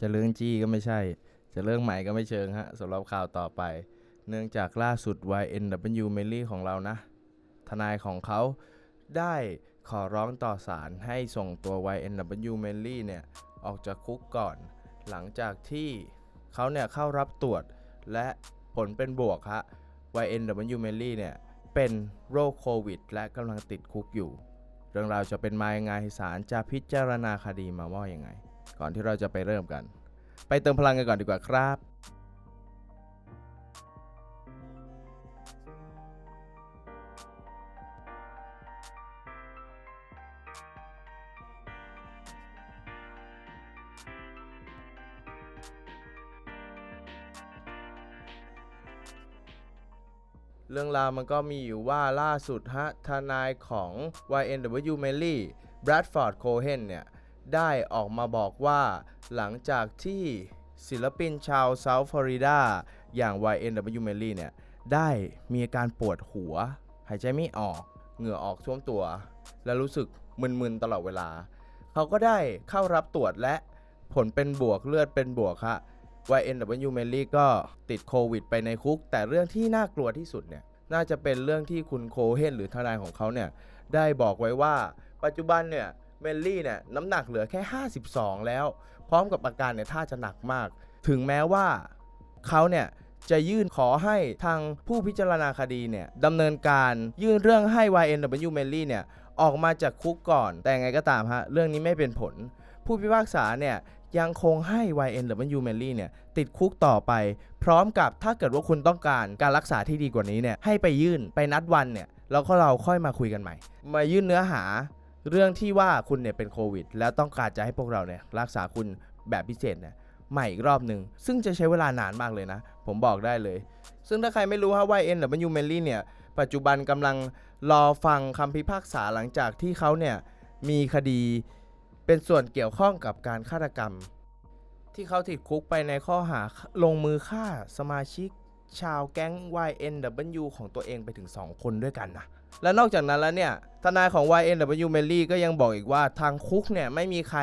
จะเรื่องจี้ก็ไม่ใช่ จะเรื่องใหม่ก็ไม่เชิงฮะสำหรับข่าวต่อไป เนื่องจากล่าสุด YNW m e l l y ของเรานะ ทนายของเขาได้ขอร้องต่อศาลให้ส่งตัว YNW m e l l y เนี่ย ออกจากคุกก่อน หลังจากที่เขาเนี่ยเข้ารับตรวจและผลเป็นบวกฮะ YNW m e l l y เนี่ย เป็นโรคโควิด และกำลังติดคุกอยู่ เรื่องราวจะเป็นมายังไงศาลจะพิจารณาคดีมาว่ายังไง ก่อนที่เราจะไปเริ่มกัน ไปเติมพลังกันก่อนดีกว่าครับเรื่องราวมันก็มีอยู่ว่าล่าสุดฮะทนายของ YNW m e l l y Bradford Cohen เนี่ย ได้ออกมาบอกว่าหลังจากที่ศิลปินชาวเซาท์ฟลอริดาอย่าง YNW m e l l y เนี่ย ได้มีอาการปวดหัว หายใจไม่ออกเหงื่อออกท่วมตัว และรู้สึกมึนๆตลอดเวลา เขาก็ได้เข้ารับตรวจและผลเป็นบวกเลือดเป็นบวกฮะ YNW m e l l y ก็ติดโควิดไปในคุก แต่เรื่องที่น่ากลัวที่สุดเนี่ย น่าจะเป็นเรื่องที่คุณโคเฮนหรือทนายของเขาเนี่ย ได้บอกไว้ว่าปัจจุบันเนี่ย เมลลี่เนี่ยน้ำหนักเหลือแค่ 52 แล้ว พร้อมกับอาการเนี่ยท่าจะหนักมาก ถึงแม้ว่าเขาเนี่ยจะยื่นขอให้ทางผู้พิจารณาคดีเนี่ยดำเนินการยื่นเรื่องให้ YNW m e l l y เนี่ยออกมาจากคุกก่อน แต่ไงก็ตามฮะ เรื่องนี้ไม่เป็นผล ผู้พิพากษาเนี่ยยังคงให้ YNW m e l l y เนี่ยติดคุกต่อไป พร้อมกับถ้าเกิดว่าคุณต้องการการรักษาที่ดีกว่านี้เนี่ยให้ไปยื่นไปนัดวันเนี่ยแล้วก็เราค่อยมาคุยกันใหม่ มายื่นเนื้อหา เรื่องที่ว่าคุณเนี่ยเป็นโควิด แล้วต้องการจะให้พวกเราเนี่ยรักษาคุณแบบพิเศษเนี่ยใหม่อีกรอบหนึ่งซึ่งจะใช้เวลานานมากเลยนะ ผมบอกได้เลย ซึ่งถ้าใครไม่รู้ฮะ YNW m e l l y เนี่ยปัจจุบันกำลังรอฟังคำพิพากษาหลังจากที่เขาเนี่ยมีคดีเป็นส่วนเกี่ยวข้องกับการฆาตกรรม ที่เขาติดคุกไปในข้อหาลงมือฆ่าสมาชิก ชาวแก๊ง YNW ของตัวเองไปถึง 2 คนด้วยกันนะและนอกจากนั้นแล้วเนี่ยทนายของ YNW m e l l y ก็ยังบอกอีกว่าทางคุกเนี่ยไม่มีใคร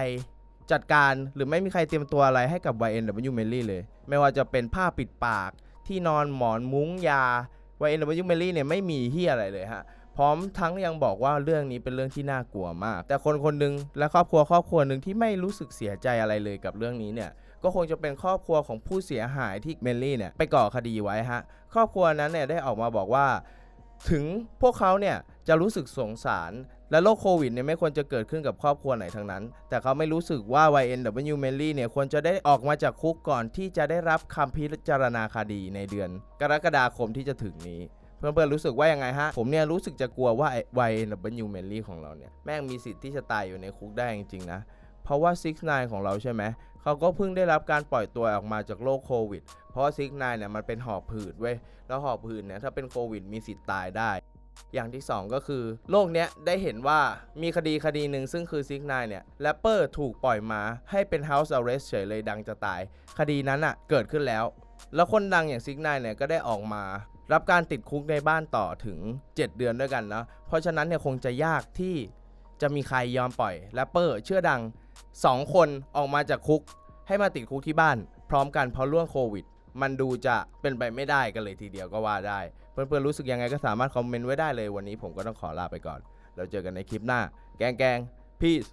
จัดการหรือไม่มีใครเตรียมตัวอะไรให้กับ YNW m e l l y เลย ไม่ว่าจะเป็นผ้าปิดปากที่นอนหมอนมุ้งยา YNW m e l l y เนี่ยไม่มีที่อะไรเลยฮะพร้อมทั้งยังบอกว่าเรื่องนี้เป็นเรื่องที่น่ากลัวมาก แต่คนคนหนึ่งและครอบครัวครอบครัวหนึ่งที่ไม่รู้สึกเสียใจอะไรเลยกับเรื่องนี้เนี่ย ก็คงจะเป็นครอบครัวของผู้เสียหายที่เมลลี่เนี่ยไปก่อคดีไว้ฮะครอบครัวนั้นเนี่ยได้ออกมาบอกว่า ถึงพวกเขาเนี่ยจะรู้สึกสงสาร และโรคโควิดเนี่ยไม่ควรจะเกิดขึ้นกับครอบครัวไหนทั้งนั้น แต่เขาไม่รู้สึกว่า YNW m e l l y เนี่ยควรจะได้ออกมาจากคุกก่อนที่จะได้รับคำพิจารณาคดีในเดือน กรกฎาคมที่จะถึงนี้เพื่อนๆรู้สึกว่ายังไงฮะ ผมเนี่ยรู้สึกจะกลัวว่า YNW m e l l y ของเราเนี่ยแม่งมีสิทธิ์ที่จะตายอยู่ในคุกได้จริงๆนะ เพราะว่า 6 9ของเราใช่ไหมเขาก็เพิ่งได้รับการปล่อยตัวออกมาจากโรคโควิด เพราะว่า6 9เนี่ยมันเป็นหอบผืดเว้ยแล้วหอบผืดเนี่ยถ้าเป็นโควิดมีสิทธิ์ตายได้ อย่างที่ 2 ก็คือโลกเนี้ยได้เห็นว่ามีคดีคดีหนึ่งซึ่งคือ6 9เนี่ยแรปเปอร์ถูกปล่อยมาให้เป็น House Arrest เฉยเลยดังจะตาย คดีนั้นอะเกิดขึ้นแล้ว แล้วคนดังอย่าง6 9เนี่ยก็ได้ออกมารับการติดคุกในบ้านต่อถึง 7 เดือนด้วยกันนะเพราะฉะนั้นเนี่ยคงจะยากที่จะมีใครยอมปล่อยแรปเปอร์เชื่อดัง 2 คนออกมาจากคุกให้มาติดคุกที่บ้าน พร้อมกันเพราะล่วงโควิด มันดูจะเป็นไปไม่ได้กันเลยทีเดียวก็ว่าได้ เพื่อนๆรู้สึกยังไงก็สามารถคอมเมนต์ไว้ได้เลยวันนี้ผมก็ต้องขอลาไปก่อน แล้วเจอกันในคลิปหน้า แกงแกง peace